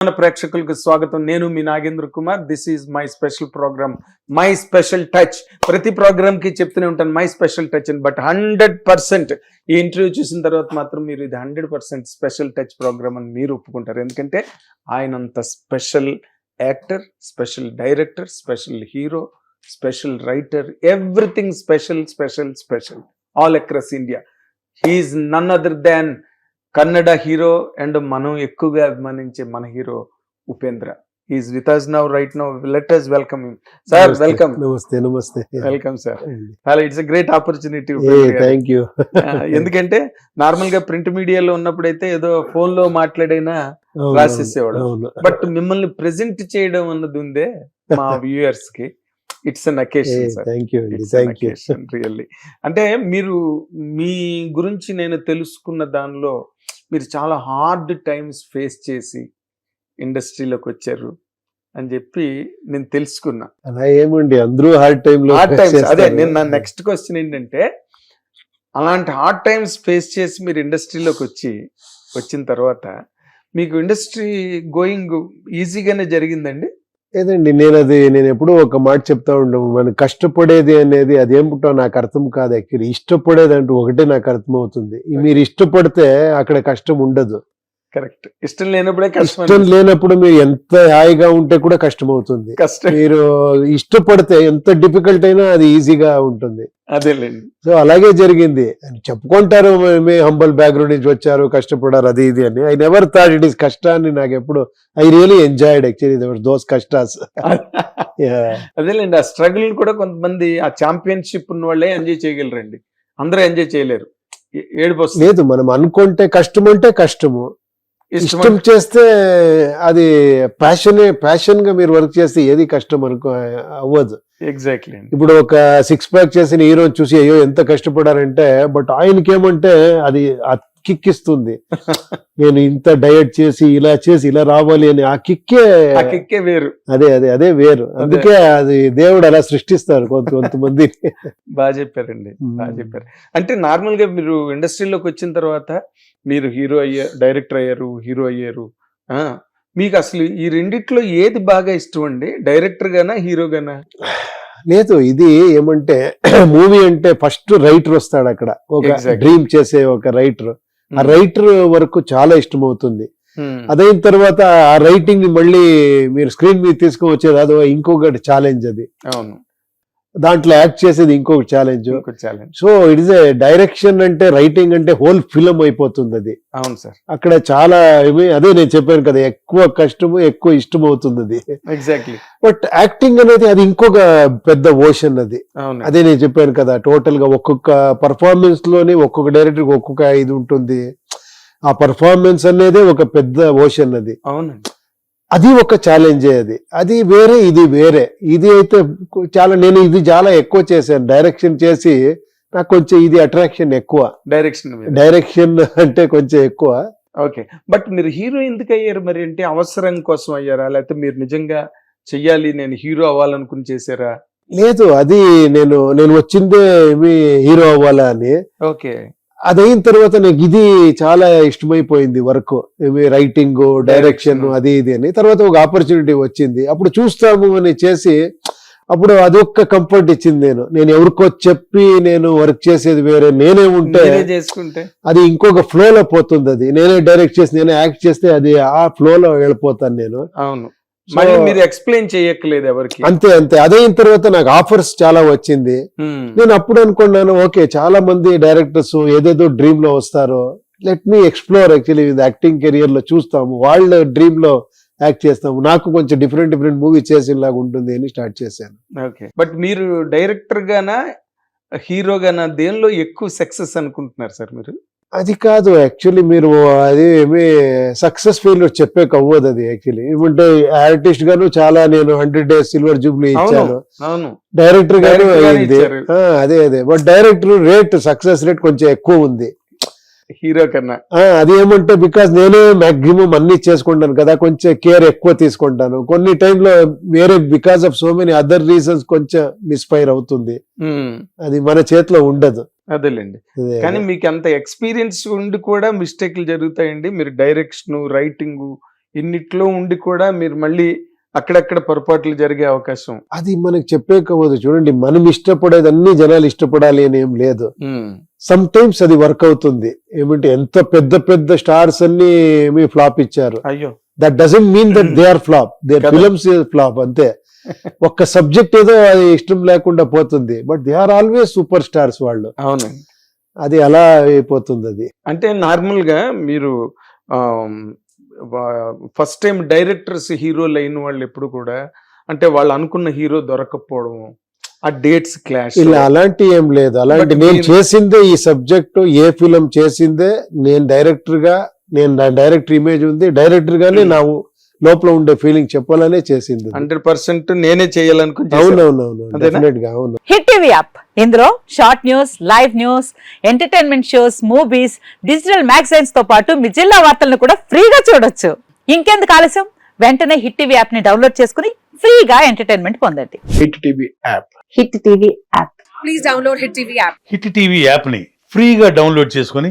మన ప్రేక్షకులకు స్వాగతం. నేను మీ Nagendra Kumar. This is my special program my special touch ప్రతి ప్రోగ్రామ్కి చెప్తూనే ఉంటాను మై స్పెషల్ టచ్ అని. బట్ హండ్రెడ్ పర్సెంట్ ఈ ఇంటర్వ్యూ చూసిన తర్వాత మాత్రం మీరు ఇది hundred percent special touch program అని మీరు ఒప్పుకుంటారు. ఎందుకంటే ఆయన అంత special actor special director special hero special writer everything special special special all across India he's none other than Kannada hero and మనం ఎక్కువగా అభిమానించే మన hero Upendra. Is with us now right now let us welcome sir welcome నమస్తే. నమస్తే welcome sir it's great opportunity thank you ఎందుకంటే నార్మల్గా print మీడియాలో ఉన్నప్పుడైతే ఏదో ఫోన్లో మాట్లాడైనా రాసేసేవాడు. బట్ మిమ్మల్ని ప్రెజెంట్ చేయడం అన్నది ఉందే మా వ్యూయర్స్కి. It's an occasion thank you thank you really. అంటే మీరు మీ గురించి నేను తెలుసుకున్న దానిలో మీరు చాలా హార్డ్ టైమ్స్ ఫేస్ చేసి ఇండస్ట్రీలోకి వచ్చారు అని చెప్పి నేను తెలుసుకున్నా. అలా ఏముండి అందరూ హార్డ్ టైం లో హార్డ్ టైమ్స్ అదే. నేను నా నెక్స్ట్ క్వశ్చన్ ఏంటంటే అలాంటి హార్డ్ టైమ్స్ ఫేస్ చేసి మీరు ఇండస్ట్రీలోకి వచ్చి వచ్చిన తర్వాత మీకు ఇండస్ట్రీ గోయింగ్ ఈజీగానే జరిగిందండి? లేదండి నేను అది నేను ఎప్పుడూ ఒక మాట చెప్తా ఉండము. మనం కష్టపడేది అనేది అది ఏమిటో నాకు అర్థం కాదు యాక్చువల్లీ. ఇష్టపడేది అంటూ ఒకటే నాకు అర్థం అవుతుంది మీరు ఇష్టపడితే అక్కడ కష్టం ఉండదు. కరెక్ట్. ఇష్టం లేనప్పుడే కష్టం ఇష్టం లేనప్పుడు మీరు ఎంత హాయిగా ఉంటే కూడా కష్టం అవుతుంది కష్టం. మీరు ఇష్టపడితే ఎంత డిఫికల్ట్ అయినా అది ఈజీగా ఉంటుంది. అదేలేండి. సో అలాగే జరిగింది. చెప్పుకుంటారు మీ హంబల్ బ్యాక్గ్రౌండ్ నుంచి వచ్చారు కష్టపడారు అది ఇది అని. I never thought it is కష్టాన్ని నాకు ఎప్పుడు I really enjoyed actually those కష్టాస్. అదేలేండి ఆ స్ట్రగుల్ కూడా కొంతమంది ఆ ఛాంపియన్షిప్ ఉన్న వాళ్ళే ఎంజాయ్ చేయగలరండి. అందరూ ఎంజాయ్ చేయలేరు. ఏడుపు లేదు మనం అనుకుంటే కష్టం అంటే కష్టము. ఇష్టం చేస్తే అది ప్యాషన్ ప్యాషన్గా మీరు వర్క్ చేస్తే ఏది కష్టం అనుకో అవ్వదు. ఎగ్జాక్ట్లీ ఇప్పుడు ఒక సిక్స్ ప్యాక్ చేసిన హీరో చూసి అయ్యో ఎంత కష్టపడారంటే బట్ ఆయనకి ఏమంటే అది ఆ కిక్ ఇస్తుంది నేను ఇంత డయట్ చేసి ఇలా చేసి ఇలా రావాలి అని ఆ కిక్కే ఆ కిక్కే వేరు. అదే అదే అదే వేరు. అందుకే అది దేవుడు అలా సృష్టిస్తారు కొంత కొంతమంది. బాగా చెప్పారండి. బాగా చెప్పారు. అంటే నార్మల్గా మీరు ఇండస్ట్రీలోకి వచ్చిన తర్వాత మీరు హీరో అయ్యారు డైరెక్టర్ అయ్యారు హీరో అయ్యారు. ఆ మీకు అసలు ఈ రెండిట్లో ఏది బాగా ఇష్టం అండి? డైరెక్టర్ గానా హీరో గానా? లేదు ఇది ఏమంటే మూవీ అంటే ఫస్ట్ రైటర్ వస్తాడు అక్కడ. ఒక. డ్రీమ్ చేసే ఒక రైటర్. ఆ రైటర్ వరకు చాలా ఇష్టం అవుతుంది Hmm. అదైన తర్వాత ఆ రైటింగ్ని మళ్ళీ మీరు స్క్రీన్ మీద తీసుకొని వచ్చేది అదో ఇంకొకటి ఛాలెంజ్ అది. అవును. దాంట్లో యాక్ట్ చేసేది ఇంకొక challenge challenge so it is a direction అంటే రైటింగ్ అంటే హోల్ ఫిలం అయిపోతుంది అది. అవును సార్. అక్కడ చాలా అదే నేను చెప్పాను కదా ఎక్కువ కష్టము ఎక్కువ ఇష్టం అవుతుంది అది. ఎగ్జాక్ట్లీ బట్ యాక్టింగ్ అనేది అది ఇంకొక పెద్ద ఓషన్ అది. అవును. అదే నేను చెప్పాను కదా టోటల్గా ఒక్కొక్క పర్ఫార్మెన్స్లోనే ఒక్కొక్క డైరెక్టర్ ఒక్కొక్క ఇది ఉంటుంది. ఆ పర్ఫార్మెన్స్ అనేది ఒక పెద్ద ఓషన్ అది. అవునండి. అది ఒక ఛాలెంజే అది. అది వేరే ఇది వేరే. ఇది అయితే చాలా నేను ఇది చాలా ఎక్కువ చేశాను. డైరెక్షన్ చేసి నాకు కొంచెం ఇది అట్రాక్షన్ ఎక్కువ. డైరెక్షన్ డైరెక్షన్ అంటే కొంచెం ఎక్కువ. ఓకే బట్ మీరు హీరో ఎందుకు అయ్యారు మరి? అంటే అవసరం కోసం అయ్యారా? లేకపోతే మీరు నిజంగా చెయ్యాలి నేను హీరో అవ్వాలనుకుని చేశారా? లేదు అది నేను నేను వచ్చిందే ఏమి హీరో అవ్వాలా అని. ఓకే అది అయిన తర్వాత నాకు ఇది చాలా ఇష్టమైపోయింది వర్క్. Writing direction Direction. అది ఇది అని. తర్వాత ఒక ఆపర్చునిటీ వచ్చింది. అప్పుడు చూస్తాము అని చేసి అప్పుడు అదొక్క కంఫర్ట్ ఇచ్చింది నేను. నేను ఎవరికో చెప్పి నేను వర్క్ చేసేది వేరే నేనే ఉంటే అది ఇంకొక ఫ్లోలో పోతుంది అది. నేనే డైరెక్ట్ చేసి నేనే యాక్ట్ చేస్తే అది ఆ ఫ్లోలో వెళ్ళిపోతాను నేను. అవును. మళ్ళీ మీరు ఎక్స్ప్లెయిన్ చేయక్కలేదు ఎవరికి. అంతే అంతే. అదైన తర్వాత నాకు ఆఫర్స్ చాలా వచ్చింది. Hmm. నేను అప్పుడు అనుకున్నాను ఓకే చాలా మంది డైరెక్టర్స్ ఏదేదో డ్రీమ్లో వస్తారు let me explore actually acting కెరియర్లో చూస్తాము. వాళ్ళ డ్రీమ్లో యాక్ట్ చేస్తాము. నాకు కొంచెం డిఫరెంట్ డిఫరెంట్ మూవీ చేసేలాగా ఉంటుంది అని స్టార్ట్ చేశాను. ఓకే బట్ మీరు డైరెక్టర్ గానా హీరో గానా దేనిలో ఎక్కువ సక్సెస్ అనుకుంటున్నారు సార్ మీరు? అది కాదు యాక్చువల్లీ మీరు అది ఏమి సక్సెస్ ఫెయిల్యూర్ చెప్పే అవ్వదు అది యాక్చువల్లీ ఏమంటే ఆర్టిస్ట్ గాను చాలా నేను హండ్రెడ్ డేస్ సిల్వర్ జూబ్లీ ఇచ్చాను. డైరెక్టర్ గాను అయింది. అదే అదే. But director rate success rate కొంచెం ఎక్కువ ఉంది. హీరో కన్నా. అది ఏమంటే బికాస్ నేనే మాక్సిమం అన్ని చేసుకుంటాను కదా కొంచెం కేర్ ఎక్కువ తీసుకుంటాను. కొన్ని టైంలో వేరే because of so many other reasons కొంచెం మిస్ఫైర్ అవుతుంది. Hmm. అది మన చేతిలో ఉండదు. అదేలేండి. అదే. కానీ మీకు అంత ఎక్స్పీరియన్స్ ఉండి కూడా మిస్టేక్లు జరుగుతాయండి. మీరు డైరెక్షన్ రైటింగ్ ఇన్నిట్లో ఉండి కూడా మీరు మళ్ళీ అక్కడక్కడ పొరపాట్లు జరిగే అవకాశం. అది మనకి చెప్పే కవదు చూడండి మనం ఇష్టపడేది అన్ని జనాలు ఇష్టపడాలి అని ఏం లేదు. సమ్ టైమ్స్ అది వర్క్ అవుతుంది. ఏమంటే ఎంత పెద్ద పెద్ద స్టార్స్ అన్ని ఫ్లాప్ ఇచ్చారు. అయ్యో. That doesn't mean that they are flop కదా. ఫిల్మ్స్ ఫ్లాప్ అంతే. ఒక్క సబ్జెక్ట్ ఏదో అది ఇష్టం లేకుండా పోతుంది. But they are always super stars వాళ్ళు. అవును అది అలా అయిపోతుంది అది. అంటే నార్మల్గా మీరు ఫస్ట్ టైం డైరెక్టర్స్ హీరోలు అయిన వాళ్ళు ఎప్పుడు కూడా అంటే వాళ్ళు అనుకున్న హీరో దొరకకపోవడం ఆ డేట్స్ క్లాష్ ఇలా అలాంటి ఏం లేదు. అలాంటి నేను చేసిందే ఈ సబ్జెక్ట్ ఏ ఫిలిం చేసిందే నేను డైరెక్టర్గా నేను నా డైరెక్టర్ ఇమేజ్ ఉంది డైరెక్టర్ గానే Hmm. నా లోపల ఉండే ఫీలింగ్ చెప్పాలనే చేసింది. హండ్రెడ్ పర్సెంట్ నేనే అవును హిట్ టీవీ యాప్ ఇందులో short news live news entertainment shows movies digital మ్యాగజైన్స్తో పాటు మీ జిల్లా వార్తలను కూడా ఫ్రీగా చూడొచ్చు. ఇంకెందుకు ఆలస్యం? వెంటనే హిట్ టీవీ యాప్ని డౌన్లోడ్ చేసుకుని ఫ్రీగా ఎంటర్టైన్మెంట్ పొందండి. Hit TV app hit TV app please download Hit TV app. Hit TV యాప్ని ఫ్రీగా డౌన్లోడ్ చేసుకొని